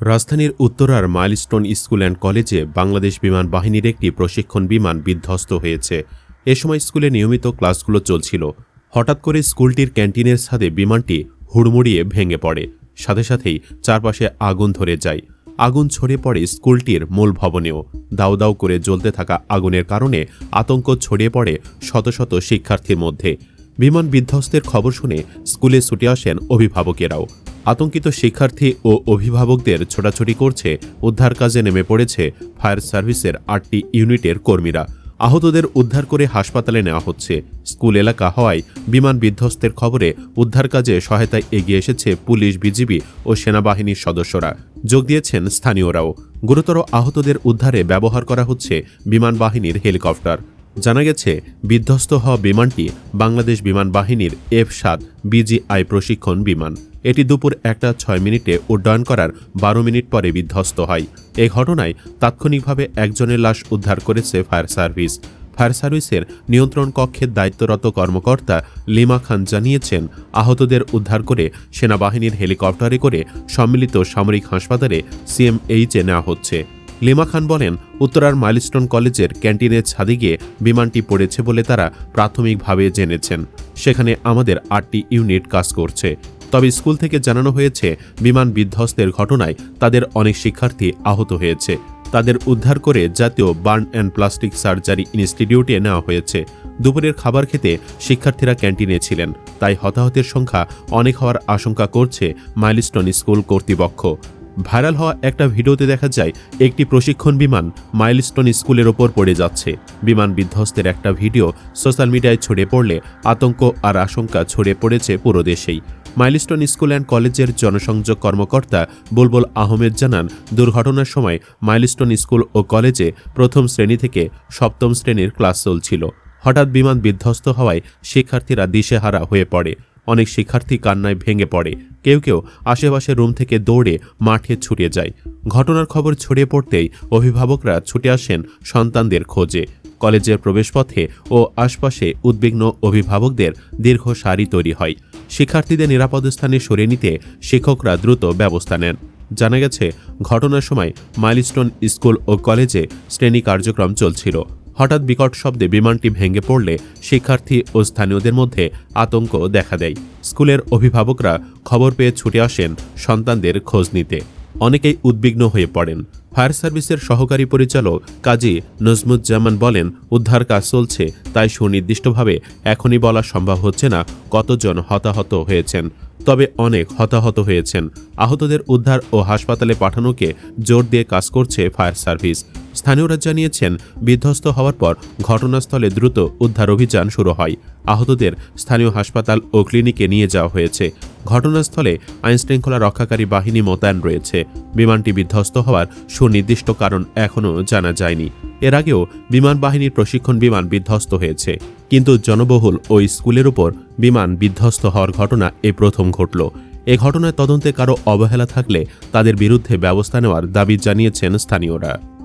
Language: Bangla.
রাজধানীর উত্তরার মাইলস্টোন স্কুল অ্যান্ড কলেজে বাংলাদেশ বিমান বাহিনীর একটি প্রশিক্ষণ বিমান বিধ্বস্ত হয়েছে। এ সময় স্কুলে নিয়মিত ক্লাসগুলো চলছিল। হঠাৎ করে স্কুলটির ক্যান্টিনের ছাদে বিমানটি হুড়মুড়িয়ে ভেঙে পড়ে। সাথে সাথেই চারপাশে আগুন ধরে যায়। আগুন ছড়িয়ে পড়ে স্কুলটির মূল ভবনেও। দাউ দাউ করে জ্বলতে থাকা আগুনের কারণে আতঙ্ক ছড়িয়ে পড়ে শত শত শিক্ষার্থীর মধ্যে। বিমান বিধ্বস্তের খবর শুনে স্কুলে ছুটে আসেন অভিভাবকেরাও। আতঙ্কিত শিক্ষার্থী ও অভিভাবকদের ছোটাছুটি করছে, উদ্ধার কাজে নেমে পড়েছে ফায়ার সার্ভিসের আটটি ইউনিটের কর্মীরা। আহতদের উদ্ধার করে হাসপাতালে নেওয়া হচ্ছে। স্কুল এলাকা হওয়ায় বিমান বিধ্বস্তের খবরে উদ্ধার কাজে সহায়তায় এগিয়ে এসেছে পুলিশ, বিজিবি ও সেনাবাহিনীর সদস্যরা। যোগ দিয়েছেন স্থানীয়রাও। গুরুতর আহতদের উদ্ধারে ব্যবহার করা হচ্ছে বিমান বাহিনীর হেলিকপ্টার। জানা গেছে, বিধ্বস্ত হওয়া বিমানটি বাংলাদেশ বিমান বাহিনীর এফ সাত বিজিআই প্রশিক্ষণ বিমান। এটি দুপুর একটা ছয় মিনিটে উড্ডয়ন করার বারো মিনিট পরে বিধ্বস্ত হয়। এ ঘটনায় তাৎক্ষণিকভাবে একজনের লাশ উদ্ধার করেছে ফায়ার সার্ভিস। ফায়ার সার্ভিসের নিয়ন্ত্রণ কক্ষের দায়িত্বরত কর্মকর্তা লিমা খান জানিয়েছেন, আহতদের উদ্ধার করে সেনাবাহিনীর হেলিকপ্টারে করে সম্মিলিত সামরিক হাসপাতালে সিএমএইচে নেওয়া হচ্ছে। লিমা খান বলেন, উত্তরার মাইলস্টোন কলেজের ক্যান্টিনের ছাদে গিয়ে বিমানটি পড়েছে বলে তারা প্রাথমিকভাবে জেনেছেন। সেখানে আমাদের আটটি ইউনিট কাজ করছে। তবে স্কুল থেকে জানানো হয়েছে, বিমান বিধ্বস্তের ঘটনায় তাদের অনেক শিক্ষার্থী আহত হয়েছে। তাদের উদ্ধার করে জাতীয় বার্ন অ্যান্ড প্লাস্টিক সার্জারি ইনস্টিটিউটে নেওয়া হয়েছে। দুপুরের খাবার খেতে শিক্ষার্থীরা ক্যান্টিনে ছিলেন। তাই হতাহতের সংখ্যা অনেক হওয়ার আশঙ্কা করছে মাইলস্টোন স্কুল কর্তৃপক্ষ। ভাইরাল হওয়া একটা ভিডিওতে দেখা যায়, একটি প্রশিক্ষণ বিমান মাইলস্টোন স্কুলের ওপর পড়ে যাচ্ছে। বিমান বিধ্বস্তের একটা ভিডিও সোশ্যাল মিডিয়ায় ছড়িয়ে পড়লে আতঙ্ক আর আশঙ্কা ছড়িয়ে পড়েছে পুরো দেশেই। মাইলস্টোন স্কুল অ্যান্ড কলেজের জনসংযোগ কর্মকর্তা বুলবুল আহমেদ জানান, দুর্ঘটনার সময় মাইলস্টোন স্কুল ও কলেজে প্রথম শ্রেণি থেকে সপ্তম শ্রেণির ক্লাস চলছিল। হঠাৎ বিমান বিধ্বস্ত হওয়ায় শিক্ষার্থীরা দিশেহারা হয়ে পড়ে। অনেক শিক্ষার্থী কান্নায় ভেঙে পড়ে। কেউ কেউ আশেপাশের রুম থেকে দৌড়ে মাঠে ছুটে যায়। ঘটনার খবর ছড়িয়ে পড়তেই অভিভাবকরা ছুটে আসেন সন্তানদের খোঁজে। কলেজের প্রবেশপথে ও আশপাশে উদ্বিগ্ন অভিভাবকদের দীর্ঘ সারি তৈরি হয়। শিক্ষার্থীদের নিরাপদ স্থানে সরিয়ে নিতে শিক্ষকরা দ্রুত ব্যবস্থা নেন। জানা গেছে, ঘটনার সময় মাইলস্টোন স্কুল ও কলেজে শ্রেণি কার্যক্রম চলছিল। হঠাৎ বিকট শব্দে বিমানটি ভেঙে পড়লে শিক্ষার্থী ও স্থানীয়দের মধ্যে আতঙ্ক দেখা দেয়। স্কুলের অভিভাবকরা খবর পেয়ে ছুটে আসেন সন্তানদের খোঁজ নিতে। অনেকেই উদ্বিগ্ন হয়ে পড়েন। ফায়ার সার্ভিসের সহকারী পরিচালক কাজী নজমুজ্জামান বলেন, উদ্ধার কাজ চলছে, তাই সুনির্দিষ্টভাবে এখনই বলা সম্ভব হচ্ছে না কতজন হতাহত হয়েছেন। তবে অনেক হতাহত হয়েছেন। আহতদের উদ্ধার ও হাসপাতালে পাঠানোকে জোর দিয়ে কাজ করছে ফায়ার সার্ভিস। স্থানীয়রা জানিয়েছেন, বিধ্বস্ত হওয়ার পর ঘটনাস্থলে দ্রুত উদ্ধার অভিযান শুরু হয়। আহতদের স্থানীয় হাসপাতাল ও ক্লিনিকে নিয়ে যাওয়া হয়েছে। ঘটনাস্থলে আইনশৃঙ্খলা রক্ষাকারী বাহিনী মোতায়েন রয়েছে। বিমানটি বিধ্বস্ত হওয়ার সুনির্দিষ্ট কারণ এখনও জানা যায়নি। এর আগেও বিমান বাহিনীর প্রশিক্ষণ বিমান বিধ্বস্ত হয়েছে। কিন্তু জনবহুল ওই স্কুলের উপর বিমান বিধ্বস্ত হওয়ার ঘটনা এ প্রথম ঘটল। এ ঘটনায় তদন্তে কারও অবহেলা থাকলে তাদের বিরুদ্ধে ব্যবস্থা নেওয়ার দাবি জানিয়েছেন স্থানীয়রা।